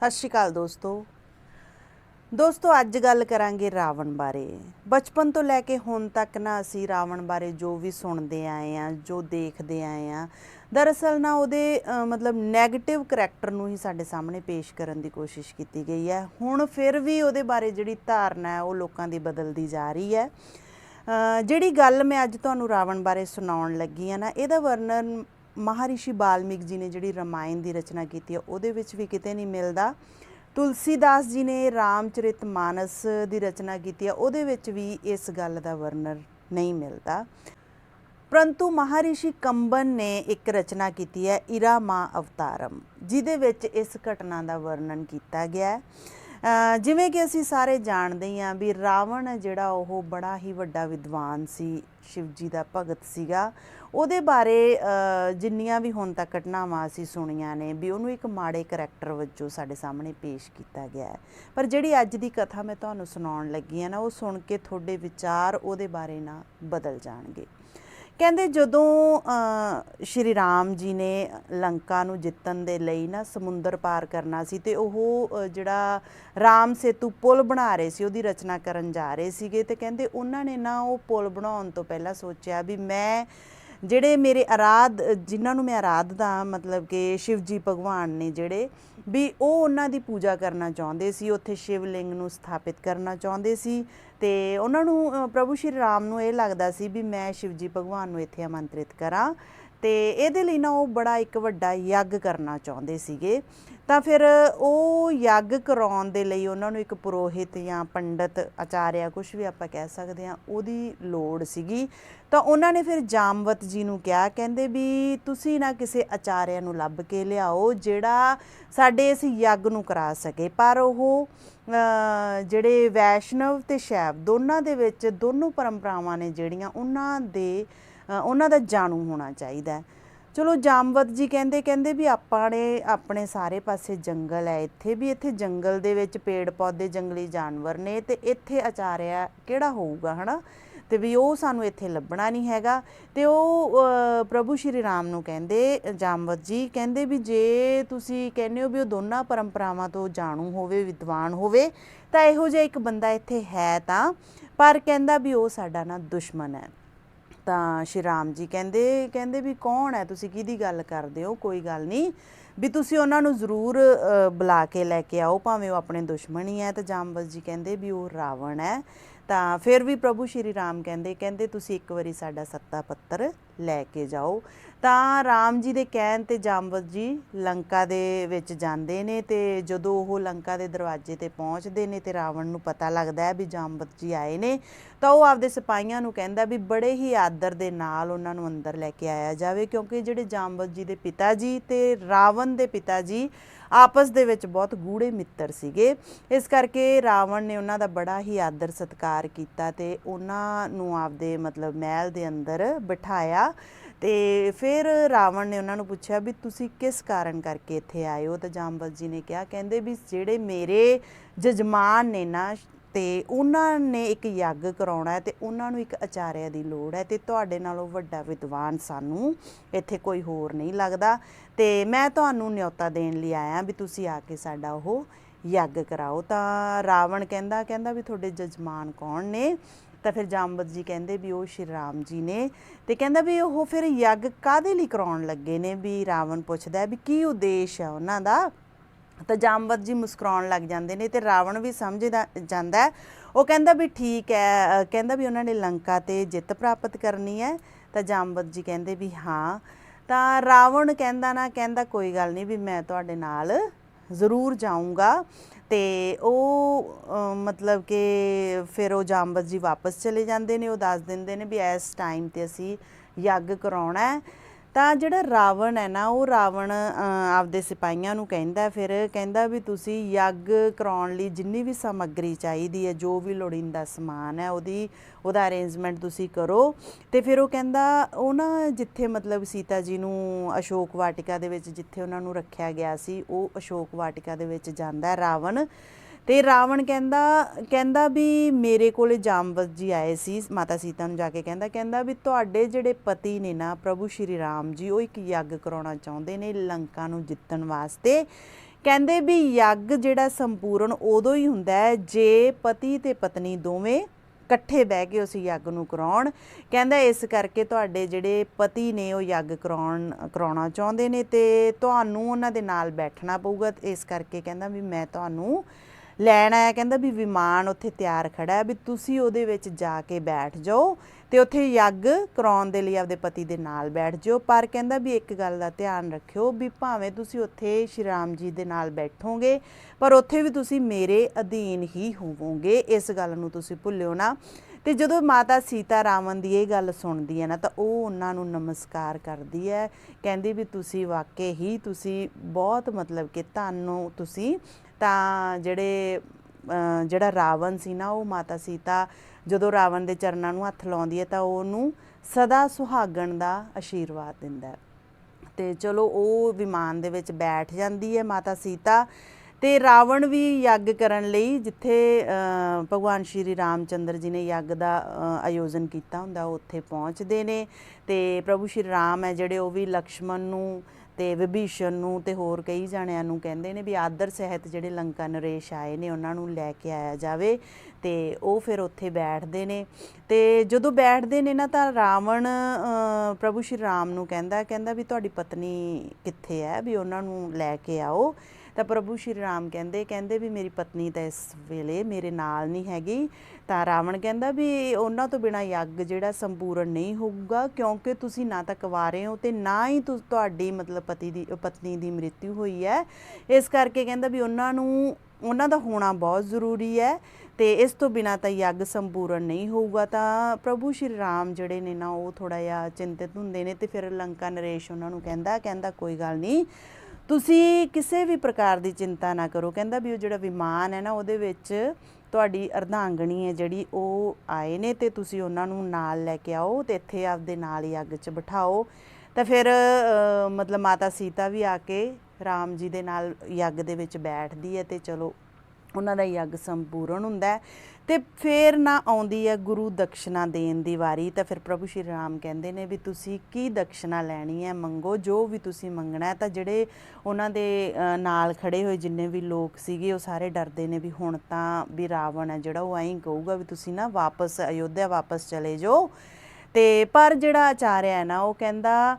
ਸਤਿ ਸ਼੍ਰੀ ਅਕਾਲ ਦੋਸਤੋ। ਦੋਸਤੋ, ਅੱਜ ਗੱਲ ਕਰਾਂਗੇ ਰਾਵਣ ਬਾਰੇ। ਬਚਪਨ ਤੋਂ ਲੈ ਕੇ ਹੁਣ ਤੱਕ ਨਾ ਅਸੀਂ ਰਾਵਣ ਬਾਰੇ ਜੋ ਵੀ ਸੁਣਦੇ ਆਏ ਆ, ਜੋ ਦੇਖਦੇ ਆਏ ਆ, ਦਰਅਸਲ ਨਾ ਉਹਦੇ ਮਤਲਬ 네ਗੇਟਿਵ ਕਰੈਕਟਰ ਨੂੰ ਹੀ ਸਾਡੇ ਸਾਹਮਣੇ ਪੇਸ਼ ਕਰਨ ਦੀ ਕੋਸ਼ਿਸ਼ ਕੀਤੀ ਗਈ ਹੈ। ਹੁਣ ਫਿਰ ਵੀ ਉਹਦੇ ਬਾਰੇ ਜਿਹੜੀ ਧਾਰਨਾ ਹੈ, ਉਹ ਲੋਕਾਂ ਦੀ ਬਦਲਦੀ ਜਾ ਰਹੀ ਹੈ। ਜਿਹੜੀ ਗੱਲ ਮੈਂ ਅੱਜ ਤੁਹਾਨੂੰ ਰਾਵਣ ਬਾਰੇ ਸੁਣਾਉਣ ਲੱਗੀ ਆ ਨਾ, ਇਹਦਾ ਵਰਣਨ ਮਹਾਰਿਸ਼ੀ ਬਾਲਮੀਕ ਜੀ ਨੇ ਜਿਹੜੀ ਰਮਾਇਣ ਦੀ ਰਚਨਾ ਕੀਤੀ ਹੈ, ਉਹਦੇ ਵਿੱਚ ਵੀ ਕਿਤੇ ਨਹੀਂ ਮਿਲਦਾ। ਤੁਲਸੀਦਾਸ ਜੀ ਨੇ ਰਾਮਚਰਿਤ ਮਾਨਸ ਦੀ ਰਚਨਾ ਕੀਤੀ ਹੈ, ਉਹਦੇ ਵਿੱਚ ਵੀ ਇਸ ਗੱਲ ਦਾ ਵਰਣਨ ਨਹੀਂ ਮਿਲਦਾ। ਪਰੰਤੂ ਮਹਾਰਿਸ਼ੀ ਕੰਬਨ ਨੇ ਇੱਕ ਰਚਨਾ ਕੀਤੀ ਹੈ, ਇਰਾ ਮਾ ਅਵਤਾਰਮ, ਜਿਹਦੇ ਵਿੱਚ ਇਸ ਘਟਨਾ ਦਾ ਵਰਣਨ ਕੀਤਾ ਗਿਆ ਹੈ। ਜਿਵੇਂ ਕਿ ਅਸੀਂ ਸਾਰੇ ਜਾਣਦੇ ਹੀ ਹਾਂ ਵੀ ਰਾਵਣ ਹੈ ਜਿਹੜਾ ਉਹ ਬੜਾ ਹੀ ਵੱਡਾ ਵਿਦਵਾਨ ਸੀ ਸ਼ਿਵ ਜੀ ਦਾ ਭਗਤ ਸੀਗਾ। ਉਹਦੇ ਬਾਰੇ ਜਿੰਨੀਆਂ ਵੀ ਹੁਣ ਤੱਕ ਘਟਨਾਵਾਂ ਅਸੀਂ ਸੁਣੀਆਂ ਨੇ ਵੀ ਉਹਨੂੰ ਇੱਕ ਮਾੜੇ ਕਰੈਕਟਰ ਵਜੋਂ ਸਾਡੇ ਸਾਹਮਣੇ ਪੇਸ਼ ਕੀਤਾ ਗਿਆ ਹੈ। ਪਰ ਜਿਹੜੀ ਅੱਜ ਦੀ ਕਥਾ ਮੈਂ ਤੁਹਾਨੂੰ ਸੁਣਾਉਣ ਲੱਗੀ ਹਾਂ ਨਾ, ਉਹ ਸੁਣ ਕੇ ਤੁਹਾਡੇ ਵਿਚਾਰ ਉਹਦੇ ਬਾਰੇ ਨਾ ਬਦਲ ਜਾਣਗੇ। ਕਹਿੰਦੇ ਜਦੋਂ ਸ਼੍ਰੀ ਰਾਮ ਜੀ ਨੇ ਲੰਕਾ ਨੂੰ ਜਿੱਤਣ ਦੇ ਲਈ ਨਾ ਸਮੁੰਦਰ ਪਾਰ ਕਰਨਾ ਸੀ ਤੇ ਉਹ ਜਿਹੜਾ ਰਾਮ ਸੇਤੂ ਪੁਲ ਬਣਾ ਰਹੇ ਸੀ, ਉਹਦੀ ਰਚਨਾ ਕਰਨ ਜਾ ਰਹੇ ਸੀਗੇ ਤੇ ਕਹਿੰਦੇ ਉਹਨਾਂ ਨੇ ਨਾ ਉਹ ਪੁਲ ਬਣਾਉਣ ਤੋਂ ਪਹਿਲਾਂ ਸੋਚਿਆ ਵੀ ਮੈਂ ਜਿਹੜੇ ਮੇਰੇ ਆਰਾਧ ਜਿਨ੍ਹਾਂ ਨੂੰ ਮੈਂ ਆਰਾਧਦਾ ਮਤਲਬ ਕਿ ਸ਼ਿਵ ਜੀ ਭਗਵਾਨ ਨੇ ਜਿਹੜੇ, ਵੀ ਉਹ ਉਹਨਾਂ ਦੀ ਪੂਜਾ ਕਰਨਾ ਚਾਹੁੰਦੇ ਸੀ, ਉੱਥੇ ਸ਼ਿਵਲਿੰਗ ਨੂੰ ਸਥਾਪਿਤ ਕਰਨਾ ਚਾਹੁੰਦੇ ਸੀ ਤੇ ਉਹਨਾਂ ਨੂੰ ਪ੍ਰਭੂ ਸ਼੍ਰੀ ਰਾਮ ਨੂੰ ਇਹ ਲੱਗਦਾ ਸੀ ਵੀ ਮੈਂ ਸ਼ਿਵ ਜੀ ਭਗਵਾਨ ਨੂੰ ਇੱਥੇ ਆਮੰਤਰਿਤ ਕਰਾਂ। ਤੇ ਇਹਦੇ ਲਈ ਨਾ ਉਹ ਬੜਾ ਇੱਕ ਵੱਡਾ ਯੱਗ ਕਰਨਾ ਚਾਹੁੰਦੇ ਸੀਗੇ। ਤਾਂ ਫਿਰ ਉਹ ਯੱਗ ਕਰਾਉਣ ਦੇ ਲਈ ਉਹਨਾਂ ਨੂੰ ਇੱਕ ਪੁਰੋਹਿਤ ਜਾਂ ਪੰਡਤ ਆਚਾਰਿਆ ਕੁਝ ਵੀ ਆਪਾਂ ਕਹਿ ਸਕਦੇ ਹਾਂ, ਉਹਦੀ ਲੋੜ ਸੀਗੀ। ਤਾਂ ਉਹਨਾਂ ਨੇ ਫਿਰ ਜਾਮਵਤ ਜੀ ਨੂੰ ਕਿਹਾ, ਕਹਿੰਦੇ ਵੀ ਤੁਸੀਂ ਨਾ ਕਿਸੇ ਆਚਾਰਿਆ ਨੂੰ ਲੱਭ ਕੇ ਲਿਆਓ, ਜਿਹੜਾ ਸਾਡੇ ਇਸ ਯੱਗ ਨੂੰ ਕਰਾ ਸਕੇ। ਪਰ ਉਹ ਜਿਹੜੇ ਵੈਸ਼ਨਵ ਤੇ ਸ਼ੈਵ ਦੋਨਾਂ ਦੇ ਵਿੱਚ ਦੋਨੋਂ ਪਰੰਪਰਾਵਾਂ ਨੇ ਜਿਹੜੀਆਂ, ਉਹਨਾਂ ਦੇ ਉਹਨਾਂ ਦਾ ਜਾਣੂ ਹੋਣਾ ਚਾਹੀਦਾ ਚਲੋ ਜਾਮਵਤ ਜੀ ਕਹਿੰਦੇ ਕਹਿੰਦੇ ਵੀ ਆਪਾਂ ਨੇ ਆਪਣੇ ਸਾਰੇ ਪਾਸੇ ਜੰਗਲ ਹੈ। ਇੱਥੇ ਵੀ ਇੱਥੇ ਜੰਗਲ ਦੇ ਵਿੱਚ ਪੇੜ ਪੌਦੇ, ਜੰਗਲੀ ਜਾਨਵਰ ਨੇ ਤੇ ਇੱਥੇ ਆਚਾਰਿਆ ਕਿਹੜਾ ਹੋਊਗਾ, ਹਨਾ? ਤੇ ਵੀ ਉਹ ਸਾਨੂੰ ਇੱਥੇ ਲੱਭਣਾ ਨਹੀਂ ਹੈਗਾ। ਤੇ ਉਹ ਪ੍ਰਭੂ ਸ਼੍ਰੀ ਰਾਮ ਨੂੰ ਕਹਿੰਦੇ, ਜਾਮਵਤ ਜੀ ਕਹਿੰਦੇ ਵੀ ਜੇ ਤੁਸੀਂ ਕਹਿੰਦੇ ਹੋ ਵੀ ਉਹ ਦੋਨਾਂ ਪਰੰਪਰਾਵਾਂ ਤੋਂ ਜਾਣੂ ਹੋਵੇ, ਵਿਦਵਾਨ ਹੋਵੇ, ਤਾਂ ਇਹੋ ਜਿਹਾ ਇੱਕ ਬੰਦਾ ਇੱਥੇ ਹੈ ਤਾਂ, ਪਰ ਕਹਿੰਦਾ ਵੀ ਉਹ ਸਾਡਾ ਨਾ ਦੁਸ਼ਮਣ ਹੈ। ਤਾਂ ਸ਼੍ਰੀ ਰਾਮ ਜੀ ਕਹਿੰਦੇ ਕਹਿੰਦੇ ਵੀ ਕੌਣ ਹੈ? ਤੁਸੀਂ ਕਿਹਦੀ ਗੱਲ ਕਰਦੇ ਹੋ? ਕੋਈ ਗੱਲ ਨਹੀਂ। ਵੀ ਤੁਸੀਂ ਉਹਨਾਂ ਨੂੰ ਜ਼ਰੂਰ ਬੁਲਾ ਕੇ ਲੈ ਕੇ ਆਓ, ਭਾਵੇਂ ਉਹ ਆਪਣੇ ਦੁਸ਼ਮਣ ਹੀ ਹੈ ਤਾਂ ਜਾਮਵਤ ਜੀ ਕਹਿੰਦੇ ਵੀ ਉਹ ਰਾਵਣ ਹੈ। ਤਾਂ ਫਿਰ ਵੀ ਪ੍ਰਭੂ ਸ਼੍ਰੀ ਰਾਮ ਕਹਿੰਦੇ ਕਹਿੰਦੇ ਤੁਸੀਂ ਇੱਕ ਵਾਰੀ ਸਾਡਾ ਸੱਤਾ ਪੱਤਰ ਲੈ ਕੇ ਜਾਓ। ਤਾਂ ਰਾਮ ਜੀ ਦੇ ਕਹਿਣ ਤੇ ਜਾਮਵਤ ਜੀ ਲੰਕਾ ਦੇ ਵਿੱਚ ਜਾਂਦੇ ਨੇ ਤੇ ਜਦੋਂ ਉਹ ਲੰਕਾ ਦੇ ਦਰਵਾਜ਼ੇ ਤੇ ਪਹੁੰਚਦੇ ਨੇ ਤੇ ਰਾਵਣ ਨੂੰ ਪਤਾ ਲੱਗਦਾ ਹੈ ਵੀ ਜਾਮਵਤ ਜੀ ਆਏ ਨੇ ਤਾਂ ਉਹ ਆਪਦੇ ਸਿਪਾਹੀਆਂ ਨੂੰ ਕਹਿੰਦਾ ਵੀ ਬੜੇ ਹੀ ਆਦਰ ਦੇ ਨਾਲ ਉਹਨਾਂ ਨੂੰ ਅੰਦਰ ਲੈ ਕੇ ਆਇਆ ਜਾਵੇ, ਕਿਉਂਕਿ ਜਿਹੜੇ ਜਾਮਵਤ ਜੀ ਦੇ ਪਿਤਾ ਜੀ ਤੇ ਰਾਵਣ ਦੇ ਪਿਤਾ ਜੀ ਆਪਸ ਦੇ ਵਿੱਚ ਬਹੁਤ ਗੂੜੇ ਮਿੱਤਰ ਸੀਗੇ। ਇਸ ਕਰਕੇ ਰਾਵਣ ਨੇ ਉਹਨਾਂ ਦਾ ਬੜਾ ਹੀ ਆਦਰ ਸਤਿਕਾਰ ਕੀਤਾ ਤੇ ਉਹਨਾਂ ਨੂੰ ਆਪਦੇ ਮਤਲਬ ਮਹਿਲ ਦੇ ਅੰਦਰ ਬਿਠਾਇਆ ਤੇ ਫਿਰ ਰਾਵਣ ਨੇ ਉਹਨਾਂ ਨੂੰ ਪੁੱਛਿਆ ਵੀ ਤੁਸੀਂ ਕਿਸ ਕਾਰਨ ਕਰਕੇ ਇੱਥੇ ਆਏ ਹੋ? ਤਾਂ ਜਾਮਵਤ ਜੀ ਨੇ ਕਿਹਾ, ਕਹਿੰਦੇ ਵੀ ਜਿਹੜੇ ਮੇਰੇ ਜਜਮਾਨ ਨੇ ਨਾ ਤੇ ਉਹਨਾਂ ਨੇ ਇੱਕ ਯੱਗ ਕਰਾਉਣਾ ਹੈ ਤੇ ਉਹਨਾਂ ਨੂੰ ਇੱਕ ਆਚਾਰਿਆ ਦੀ ਲੋੜ ਹੈ ਤੇ ਤੁਹਾਡੇ ਨਾਲੋਂ ਵੱਡਾ ਵਿਦਵਾਨ ਸਾਨੂੰ ਇੱਥੇ ਕੋਈ ਹੋਰ ਨਹੀਂ ਲੱਗਦਾ। ਤੇ ਮੈਂ ਤੁਹਾਨੂੰ ਨਿਯੋਤਾ ਦੇਣ ਲਈ ਆਇਆ ਵੀ ਤੁਸੀਂ ਆ ਕੇ ਸਾਡਾ ਉਹ ਯੱਗ ਕਰਾਓ। ਤਾਂ ਰਾਵਣ ਕਹਿੰਦਾ ਕਹਿੰਦਾ ਵੀ ਤੁਹਾਡੇ ਜਜਮਾਨ ਕੌਣ ਨੇ? ਤਾਂ ਫਿਰ ਜਾਮਵਤ ਜੀ ਕਹਿੰਦੇ ਵੀ ਉਹ ਸ਼੍ਰੀ ਰਾਮ ਜੀ ਨੇ। ਤੇ ਕਹਿੰਦਾ ਵੀ ਉਹ ਫਿਰ ਯੱਗ ਕਾਦੇ ਲਈ ਕਰਾਉਣ ਲੱਗੇ ਨੇ? ਵੀ ਰਾਵਣ ਪੁੱਛਦਾ ਵੀ ਕੀ ਉਦੇਸ਼ ਹੈ ਉਹਨਾਂ ਦਾ? ਤਾਂ ਜਾਮਵਤ ਜੀ ਮੁਸਕਰਾਉਣ ਲੱਗ ਜਾਂਦੇ ਨੇ ਤੇ ਰਾਵਣ ਵੀ ਸਮਝਦਾ, ਜਾਂਦਾ ਉਹ ਕਹਿੰਦਾ ਵੀ ਠੀਕ ਹੈ ਕਹਿੰਦਾ ਵੀ ਉਹਨਾਂ ਨੇ ਲੰਕਾ ਤੇ ਜਿੱਤ ਪ੍ਰਾਪਤ ਕਰਨੀ ਹੈ। ਤਾਂ ਜਾਮਵਤ ਜੀ ਕਹਿੰਦੇ ਵੀ ਹਾਂ। ਤਾਂ ਰਾਵਣ ਕਹਿੰਦਾ ਨਾ, ਕਹਿੰਦਾ ਕੋਈ ਗੱਲ ਨਹੀਂ ਵੀ ਮੈਂ ਤੁਹਾਡੇ ਨਾਲ ਜ਼ਰੂਰ ਜਾਊਂਗਾ। ਤੇ ਉਹ ਮਤਲਬ ਕਿ ਫਿਰ ਉਹ ਜਾਮਵਤ ਜੀ ਵਾਪਸ ਚਲੇ ਜਾਂਦੇ ਨੇ। ਉਹ ਦੱਸ ਦਿੰਦੇ ਨੇ ਵੀ ਇਸ ਟਾਈਮ ਤੇ ਅਸੀਂ ਯੱਗ ਕਰਾਉਣਾ ਹੈ। ਤਾਂ ਜਿਹੜਾ ਰਾਵਣ ਹੈ ਨਾ, ਉਹ ਰਾਵਣ ਆਪਦੇ ਸਿਪਾਹੀਆਂ ਨੂੰ ਕਹਿੰਦਾ ਫਿਰ, ਕਹਿੰਦਾ ਵੀ ਤੁਸੀਂ ਯੱਗ ਕਰਾਉਣ ਲਈ ਜਿੰਨੀ ਵੀ ਸਮੱਗਰੀ ਚਾਹੀਦੀ ਹੈ, ਜੋ ਵੀ ਲੋੜੀਂਦਾ ਸਮਾਨ ਹੈ, ਉਹਦੀ, ਉਹਦਾ ਅਰੇਂਜਮੈਂਟ ਤੁਸੀਂ ਕਰੋ। ਤੇ ਫਿਰ ਉਹ ਕਹਿੰਦਾ, ਉਹ ਨਾ ਜਿੱਥੇ ਮਤਲਬ ਸੀਤਾ ਜੀ ਨੂੰ ਅਸ਼ੋਕ ਵਾਟਿਕਾ ਦੇ ਵਿੱਚ ਜਿੱਥੇ ਉਹਨਾਂ ਨੂੰ ਰੱਖਿਆ ਗਿਆ ਸੀ, ਉਹ ਅਸ਼ੋਕ ਵਾਟਿਕਾ ਦੇ ਵਿੱਚ ਜਾਂਦਾ ਰਾਵਣ। ਤੇ ਰਾਵਣ ਕਹਿੰਦਾ ਕਹਿੰਦਾ ਵੀ ਮੇਰੇ ਕੋਲੇ ਜਾਮਵਤ ਜੀ ਆਏ ਸੀ, ਮਾਤਾ ਸੀਤਾ ਨੂੰ ਜਾ ਕੇ ਕਹਿੰਦਾ ਕਹਿੰਦਾ ਵੀ ਤੁਹਾਡੇ ਜਿਹੜੇ ਪਤੀ ਨੇ ਨਾ, ਪ੍ਰਭੂ ਸ਼੍ਰੀ ਰਾਮ ਜੀ, ਉਹ ਇੱਕ ਯੱਗ ਕਰਾਉਣਾ ਚਾਹੁੰਦੇ ਨੇ ਲੰਕਾ ਨੂੰ ਜਿੱਤਣ ਵਾਸਤੇ। ਕਹਿੰਦੇ ਵੀ ਯੱਗ ਜਿਹੜਾ ਸੰਪੂਰਨ ਉਦੋਂ ਹੀ ਹੁੰਦਾ ਹੈ ਜੇ ਪਤੀ ਤੇ ਪਤਨੀ ਦੋਵੇਂ ਇਕੱਠੇ ਬਹਿ ਕੇ ਉਸ ਯੱਗ ਨੂੰ ਕਰਾਉਣ। ਕਹਿੰਦਾ ਇਸ ਕਰਕੇ ਤੁਹਾਡੇ ਜਿਹੜੇ ਪਤੀ ਨੇ ਉਹ ਯੱਗ ਕਰਾਉਣ, ਕਰਾਉਣਾ ਚਾਹੁੰਦੇ ਨੇ ਤੇ ਤੁਹਾਨੂੰ ਉਹਨਾਂ ਦੇ ਨਾਲ ਬੈਠਣਾ ਪਊਗਾ। ਇਸ ਕਰਕੇ ਕਹਿੰਦਾ ਵੀ ਮੈਂ ਤੁਹਾਨੂੰ ਲੈਣ ਆਇਆ, ਕਹਿੰਦਾ ਵੀ ਵਿਮਾਨ ਉੱਥੇ ਤਿਆਰ ਖੜਾ ਹੈ, ਵੀ ਤੁਸੀਂ ਉਹਦੇ ਵਿੱਚ ਜਾ ਕੇ ਬੈਠ ਜਾਓ ਤੇ ਉੱਥੇ ਯੱਗ ਕਰਾਉਣ ਦੇ ਲਈ ਆਪਦੇ ਪਤੀ ਦੇ ਨਾਲ ਬੈਠ ਜਾਓ। ਪਰ ਕਹਿੰਦਾ ਵੀ ਇੱਕ ਗੱਲ ਦਾ ਧਿਆਨ ਰੱਖਿਓ ਵੀ ਭਾਵੇਂ ਤੁਸੀਂ ਉੱਥੇ ਸ਼੍ਰੀ ਰਾਮ ਜੀ ਦੇ ਨਾਲ ਬੈਠੋਗੇ, ਪਰ ਉੱਥੇ ਵੀ ਤੁਸੀਂ ਮੇਰੇ ਅਧੀਨ ਹੀ ਹੋਵੋਗੇ, ਇਸ ਗੱਲ ਨੂੰ ਤੁਸੀਂ ਭੁੱਲਿਓ ਨਾ। ਤੇ ਜਦੋਂ ਮਾਤਾ ਸੀਤਾ ਰਾਵਣ ਦੀ ਇਹ ਗੱਲ ਸੁਣਦੀ ਹੈ ਨਾ, ਤਾਂ ਉਹ ਉਹਨਾਂ ਨੂੰ ਨਮਸਕਾਰ ਕਰਦੀ ਹੈ, ਕਹਿੰਦੀ ਵੀ ਤੁਸੀਂ ਵਾਕਈ ਹੀ ਤੁਸੀਂ ਬਹੁਤ ਮਤਲਬ ਕਿ ਤੁਹਾਨੂੰ ਤੁਸੀਂ ਤਾਂ ਜਿਹੜੇ ਜਿਹੜਾ ਰਾਵਣ ਸੀ ਨਾ, ਉਹ ਮਾਤਾ ਸੀਤਾ ਜਦੋਂ ਰਾਵਣ ਦੇ ਚਰਨਾਂ ਨੂੰ ਹੱਥ ਲਾਉਂਦੀ ਹੈ ਤਾਂ ਉਹਨੂੰ ਸਦਾ ਸੁਹਾਗਣ ਦਾ ਆਸ਼ੀਰਵਾਦ ਦਿੰਦਾ ਹੈ। ਤੇ ਚਲੋ, ਉਹ ਵਿਮਾਨ ਦੇ ਵਿੱਚ ਬੈਠ ਜਾਂਦੀ ਹੈ ਮਾਤਾ ਸੀਤਾ ਤੇ ਰਾਵਣ ਵੀ ਯੱਗ ਕਰਨ ਲਈ ਜਿੱਥੇ ਭਗਵਾਨ ਸ਼੍ਰੀ ਰਾਮਚੰਦਰ ਜੀ ਨੇ ਯੱਗ ਦਾ ਆਯੋਜਨ ਕੀਤਾ ਹੁੰਦਾ ਉਹ ਉੱਥੇ ਪਹੁੰਚਦੇ ਨੇ ਤੇ ਪ੍ਰਭੂ ਸ਼੍ਰੀ ਰਾਮ ਹੈ ਜਿਹੜੇ, ਉਹ ਵੀ ਲਕਸ਼ਮਣ ਨੂੰ ਤੇ ਵਿਭੀਸ਼ਣ ਨੂੰ ਤੇ ਹੋਰ ਕਈ ਜਾਣਿਆਂ ਨੂੰ ਕਹਿੰਦੇ ਨੇ ਵੀ ਆਦਰ ਸਹਿਤ ਜਿਹੜੇ ਲੰਕਾ ਨਰੇਸ਼ ਆਏ ਨੇ, ਉਹਨਾਂ ਨੂੰ ਲੈ ਕੇ ਆਇਆ ਜਾਵੇ ਤੇ ਉਹ ਫਿਰ ਉੱਥੇ ਬੈਠਦੇ ਨੇ। ਤੇ ਜਦੋਂ ਬੈਠਦੇ ਨੇ ਨਾ ਤਾਂ ਰਾਵਣ ਪ੍ਰਭੂ ਸ਼੍ਰੀ ਰਾਮ ਨੂੰ ਕਹਿੰਦਾ ਕਹਿੰਦਾ ਵੀ ਤੁਹਾਡੀ ਪਤਨੀ ਕਿੱਥੇ ਹੈ? ਵੀ ਉਹਨਾਂ ਨੂੰ ਲੈ ਕੇ ਆਓ। ਤਾਂ ਪ੍ਰਭੂ ਸ਼੍ਰੀ ਰਾਮ ਕਹਿੰਦੇ ਕਹਿੰਦੇ ਵੀ ਮੇਰੀ ਪਤਨੀ ਤਾਂ ਇਸ ਵੇਲੇ ਮੇਰੇ ਨਾਲ ਨਹੀਂ ਹੈਗੀ। ਤਾਂ ਰਾਵਣ ਕਹਿੰਦਾ ਵੀ ਉਹਨਾਂ ਤੋਂ ਬਿਨਾ ਯੱਗ ਜਿਹੜਾ ਸੰਪੂਰਨ ਨਹੀਂ ਹੋਊਗਾ, ਕਿਉਂਕਿ ਤੁਸੀਂ ਨਾ ਤਾਂ ਕੁਆਰੇ ਹੋ ਤੇ ਨਾ ਹੀ ਤੁ- ਤੁਹਾਡੀ ਮਤਲਬ ਪਤੀ ਦੀ, ਪਤਨੀ ਦੀ ਮ੍ਰਿਤਿੂ ਹੋਈ ਹੈ। ਇਸ ਕਰਕੇ ਕਹਿੰਦਾ ਵੀ ਉਹਨਾਂ ਨੂੰ, ਉਹਨਾਂ ਦਾ ਹੋਣਾ ਬਹੁਤ ਜ਼ਰੂਰੀ ਹੈ ਤੇ ਇਸ ਤੋਂ ਬਿਨਾ ਤਾਂ ਯੱਗ ਸੰਪੂਰਨ ਨਹੀਂ ਹੋਊਗਾ। ਤਾਂ ਪ੍ਰਭੂ ਸ਼੍ਰੀ ਰਾਮ ਜਿਹੜੇ ਨੇ ਨਾ ਉਹ ਥੋੜਾ ਜਿਹਾ ਚਿੰਤਿਤ ਹੁੰਦੇ ਨੇ ਤੇ ਫਿਰ ਲੰਕਾ ਨਰੇਸ਼ ਉਹਨਾਂ ਨੂੰ ਕਹਿੰਦਾ ਕਹਿੰਦਾ ਕੋਈ ਗੱਲ ਨਹੀਂ ਤੁਸੀਂ ਕਿਸੇ ਵੀ ਪ੍ਰਕਾਰ ਦੀ ਚਿੰਤਾ ਨਾ ਕਰੋ। ਕਹਿੰਦਾ ਵੀ ਉਹ ਜਿਹੜਾ ਵਿਮਾਨ ਹੈ ਨਾ, ਉਹਦੇ ਵਿੱਚ ਤੁਹਾਡੀ ਅਰਧਾਂਗਣੀ ਹੈ ਜਿਹੜੀ ਉਹ ਆਏ ਨੇ ਤੇ ਤੁਸੀਂ ਉਹਨਾਂ ਨੂੰ ਨਾਲ ਲੈ ਕੇ ਆਓ ਤੇ ਇੱਥੇ ਆਪਦੇ ਨਾਲ ਹੀ ਅੱਗ 'ਚ ਬਿਠਾਓ। ਤਾਂ ਫਿਰ ਮਤਲਬ ਮਾਤਾ ਸੀਤਾ ਵੀ ਆ ਕੇ ਰਾਮ ਜੀ ਦੇ ਨਾਲ ਯੱਗ ਦੇ ਵਿੱਚ ਬੈਠਦੀ ਹੈ ਤੇ ਚਲੋ ਉਹਨਾਂ ਦਾ ਯੱਗ ਸੰਪੂਰਨ ਹੁੰਦਾ ਹੈ। ਤੇ ਫਿਰ ਨਾ ਆਉਂਦੀ ਹੈ ਗੁਰੂ ਦਕਸ਼ਨਾ ਦੇਣ ਦੀ ਵਾਰੀ। ਤਾਂ ਫਿਰ ਪ੍ਰਭੂ ਸ਼੍ਰੀ ਰਾਮ ਕਹਿੰਦੇ ਨੇ ਵੀ ਤੁਸੀਂ ਕੀ ਦਕਸ਼ਨਾ ਲੈਣੀ ਹੈ? ਮੰਗੋ, ਜੋ ਵੀ ਤੁਸੀਂ ਮੰਗਣਾ ਹੈ ਤਾਂ ਜਿਹੜੇ ਉਹਨਾਂ ਦੇ ਨਾਲ ਖੜੇ ਹੋਏ ਜਿੰਨੇ ਵੀ ਲੋਕ ਸੀਗੇ, ਉਹ ਸਾਰੇ ਡਰਦੇ ਨੇ ਵੀ ਹੁਣ ਤਾਂ ਵੀ ਰਾਵਣ ਹੈ ਜਿਹੜਾ, ਉਹ ਐਂ ਕਹੂਗਾ ਵੀ ਤੁਸੀਂ ਨਾ ਵਾਪਸ, ਅਯੋਧਿਆ ਵਾਪਸ ਚਲੇ ਜਾਓ। ਤੇ ਪਰ ਜਿਹੜਾ ਆਚਾਰਿਆ ਹੈ ਨਾ, ਉਹ ਕਹਿੰਦਾ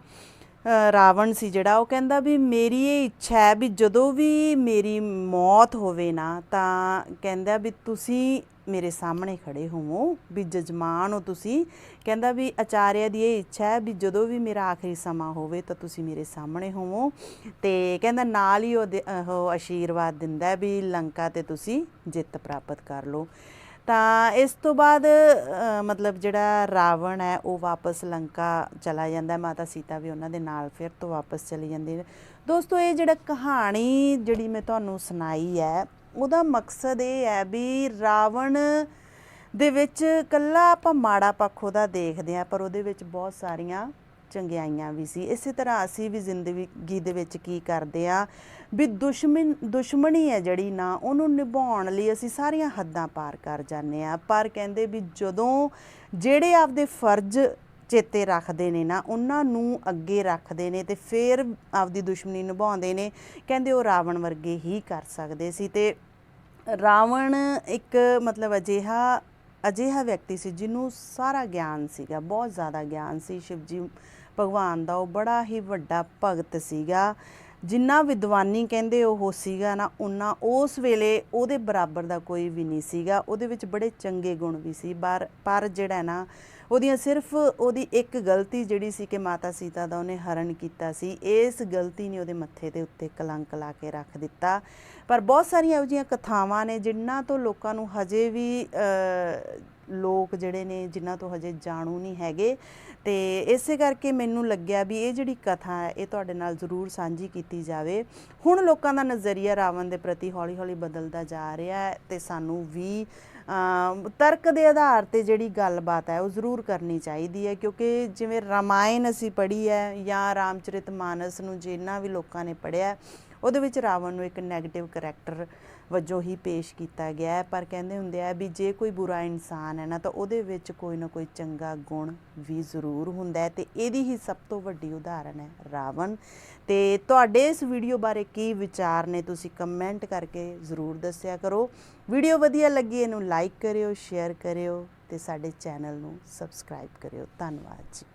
ਰਾਵਣ ਸੀ ਜਿਹੜਾ, ਉਹ ਕਹਿੰਦਾ ਵੀ ਮੇਰੀ ਇਹ ਇੱਛਾ ਹੈ ਵੀ ਜਦੋਂ ਵੀ ਮੇਰੀ ਮੌਤ ਹੋਵੇ ਨਾ, ਤਾਂ ਕਹਿੰਦਾ ਵੀ ਤੁਸੀਂ ਮੇਰੇ ਸਾਹਮਣੇ ਖੜੇ ਹੋਵੋ, ਵੀ ਜਜਮਾਨ ਹੋ ਤੁਸੀਂ। ਕਹਿੰਦਾ ਵੀ ਆਚਾਰਿਆ ਦੀ ਇਹ ਇੱਛਾ ਹੈ ਵੀ ਜਦੋਂ ਵੀ ਮੇਰਾ ਆਖਰੀ ਸਮਾਂ ਹੋਵੇ ਤਾਂ ਤੁਸੀਂ ਮੇਰੇ ਸਾਹਮਣੇ ਹੋਵੋ। ਤੇ ਕਹਿੰਦਾ ਨਾਲ ਹੀ ਉਹ ਉਹ ਆਸ਼ੀਰਵਾਦ ਦਿੰਦਾ ਵੀ ਲੰਕਾ ਤੇ ਤੁਸੀਂ ਜਿੱਤ ਪ੍ਰਾਪਤ ਕਰ ਲਓ। ਤਾਂ ਇਸ ਤੋਂ ਬਾਅਦ ਮਤਲਬ ਜਿਹੜਾ ਰਾਵਣ ਹੈ, ਉਹ ਵਾਪਸ ਲੰਕਾ ਚਲਾ ਜਾਂਦਾ ਮਾਤਾ ਸੀਤਾ ਵੀ ਉਹਨਾਂ ਦੇ ਨਾਲ ਫਿਰ ਤੋਂ ਵਾਪਸ ਚਲੀ ਜਾਂਦੀ ਹੈ। ਦੋਸਤੋ, ਇਹ ਜਿਹੜਾ ਕਹਾਣੀ ਜਿਹੜੀ ਮੈਂ ਤੁਹਾਨੂੰ ਸੁਣਾਈ ਹੈ, ਉਹਦਾ ਮਕਸਦ ਇਹ ਹੈ ਵੀ ਰਾਵਣ ਦੇ ਵਿੱਚ ਕੱਲਾ ਆਪਾਂ ਮਾੜਾ ਪੱਖ ਉਹਦਾ ਦੇਖਦੇ ਆ ਪਰ ਉਹਦੇ ਵਿੱਚ ਬਹੁਤ ਸਾਰੀਆਂ ਚੰਗਿਆਈਆਂ ਵੀ ਸੀ। ਇਸੇ ਤਰ੍ਹਾਂ ਅਸੀਂ ਵੀ ਜ਼ਿੰਦਗੀ ਦੇ ਵਿੱਚ ਕੀ ਕਰਦੇ ਆ ਵੀ ਦੁਸ਼ਮਣ ਦੁਸ਼ਮਣੀ ਹੈ ਜਿਹੜੀ ਨਾ, ਉਹਨੂੰ ਨਿਭਾਉਣ ਲਈ ਅਸੀਂ ਸਾਰੀਆਂ ਹੱਦਾਂ ਪਾਰ ਕਰ ਜਾਂਦੇ ਆ ਪਰ ਕਹਿੰਦੇ ਵੀ ਜਦੋਂ ਜਿਹੜੇ ਆਪਦੇ ਫਰਜ਼ ਚੇਤੇ ਰੱਖਦੇ ਨੇ ਨਾ, ਉਹਨਾਂ ਨੂੰ ਅੱਗੇ ਰੱਖਦੇ ਨੇ ਤੇ ਫਿਰ ਆਪਦੀ ਦੁਸ਼ਮਣੀ ਨਿਭਾਉਂਦੇ ਨੇ, ਕਹਿੰਦੇ ਉਹ ਰਾਵਣ ਵਰਗੇ ਹੀ ਕਰ ਸਕਦੇ ਸੀ। ਤੇ ਰਾਵਣ ਇੱਕ ਮਤਲਬ ਅਜਿਹਾ ਅਜਿਹਾ ਵਿਅਕਤੀ ਸੀ ਜਿਹਨੂੰ ਸਾਰਾ ਗਿਆਨ ਸੀਗਾ, ਬਹੁਤ ਜ਼ਿਆਦਾ ਗਿਆਨ ਸੀ ਸ਼ਿਵਜੀ ਭਗਵਾਨ ਦਾ, ਉਹ ਬੜਾ ਹੀ ਵੱਡਾ ਭਗਤ ਸੀਗਾ। ਜਿੰਨਾ ਵਿਦਵਾਨੀ ਕਹਿੰਦੇ ਉਹ ਸੀਗਾ ਨਾ ਉਹਨਾਂ ਉਸ ਵੇਲੇ ਉਹਦੇ ਬਰਾਬਰ ਦਾ ਕੋਈ ਵੀ ਨਹੀਂ ਸੀਗਾ। ਉਹਦੇ ਵਿੱਚ ਬੜੇ ਚੰਗੇ ਗੁਣ ਵੀ ਸੀ। ਪਰ ਪਰ ਜਿਹੜਾ ਨਾ ਉਹਦੀਆਂ ਸਿਰਫ ਉਹਦੀ ਇੱਕ ਗਲਤੀ ਜਿਹੜੀ ਸੀ ਕਿ ਮਾਤਾ ਸੀਤਾ ਦਾ ਉਹਨੇ ਹਰਨ ਕੀਤਾ ਸੀ, ਇਸ ਗਲਤੀ ਨੇ ਉਹਦੇ ਮੱਥੇ ਦੇ ਉੱਤੇ ਕਲੰਕ ਲਾ ਕੇ ਰੱਖ ਦਿੱਤਾ। ਪਰ ਬਹੁਤ ਸਾਰੀਆਂ ਇਹੋ ਜਿਹੀਆਂ ਕਥਾਵਾਂ ਨੇ ਜਿਨ੍ਹਾਂ ਤੋਂ ਲੋਕਾਂ ਨੂੰ ਹਜੇ ਵੀ ਲੋਕ ਜਿਹੜੇ ਨੇ ਜਿਨ੍ਹਾਂ ਤੋਂ ਹਜੇ ਜਾਣੂ ਨਹੀਂ ਹੈਗੇ। ਤੇ ਇਸੇ ਕਰਕੇ ਮੈਨੂੰ ਲੱਗਿਆ ਵੀ ਇਹ ਜਿਹੜੀ ਕਥਾ ਹੈ, ਇਹ ਤੁਹਾਡੇ ਨਾਲ ਜ਼ਰੂਰ ਸਾਂਝੀ ਕੀਤੀ ਜਾਵੇ। ਹੁਣ ਲੋਕਾਂ ਦਾ ਨਜ਼ਰੀਆ ਰਾਵਣ ਦੇ ਪ੍ਰਤੀ ਹੌਲੀ-ਹੌਲੀ ਬਦਲਦਾ ਜਾ ਰਿਹਾ ਹੈ ਤੇ ਸਾਨੂੰ ਵੀ ਤਰਕ ਦੇ ਆਧਾਰ ਤੇ ਜਿਹੜੀ ਗੱਲਬਾਤ ਹੈ, ਉਹ ਜ਼ਰੂਰ ਕਰਨੀ ਚਾਹੀਦੀ ਹੈ, ਕਿਉਂਕਿ ਜਿਵੇਂ ਰਾਮਾਇਣ ਅਸੀਂ ਪੜ੍ਹੀ ਹੈ ਜਾਂ ਰਾਮਚਰਿਤ ਮਾਨਸ ਨੂੰ ਜਿੰਨਾ ਵੀ ਲੋਕਾਂ ਨੇ ਪੜ੍ਹਿਆ, ਉਹਦੇ ਵਿੱਚ ਰਾਵਣ ਨੂੰ ਇੱਕ 네ਗੇਟਿਵ ਕਰੈਕਟਰ ਵਜੋਂ ਹੀ ਪੇਸ਼ ਕੀਤਾ ਗਿਆ ਹੈ। ਪਰ ਕਹਿੰਦੇ ਹੁੰਦੇ ਆ ਵੀ ਜੇ ਕੋਈ ਬੁਰਾ ਇਨਸਾਨ ਹੈ ਨਾ, ਤਾਂ ਉਹਦੇ ਵਿੱਚ ਕੋਈ ਨਾ ਕੋਈ ਚੰਗਾ ਗੁਣ ਵੀ ਜ਼ਰੂਰ ਹੁੰਦਾ ਹੈ। ਤੇ ਇਹਦੀ ਹੀ ਸਭ ਤੋਂ ਵੱਡੀ ਉਦਾਹਰਨ ਹੈ ਰਾਵਣ। ਤੇ ਤੁਹਾਡੇ ਇਸ ਵੀਡੀਓ ਬਾਰੇ ਕੀ ਵਿਚਾਰ ਨੇ, ਤੁਸੀਂ ਕਮੈਂਟ ਕਰਕੇ ਜ਼ਰੂਰ ਦੱਸਿਆ ਕਰੋ। ਵੀਡੀਓ ਵਧੀਆ ਲੱਗੀ, ਇਹਨੂੰ ਲਾਈਕ ਕਰਿਓ, ਸ਼ੇਅਰ ਕਰਿਓ ਤੇ ਸਾਡੇ ਚੈਨਲ ਨੂੰ ਸਬਸਕ੍ਰਾਈਬ ਕਰਿਓ। ਧੰਨਵਾਦ ਜੀ।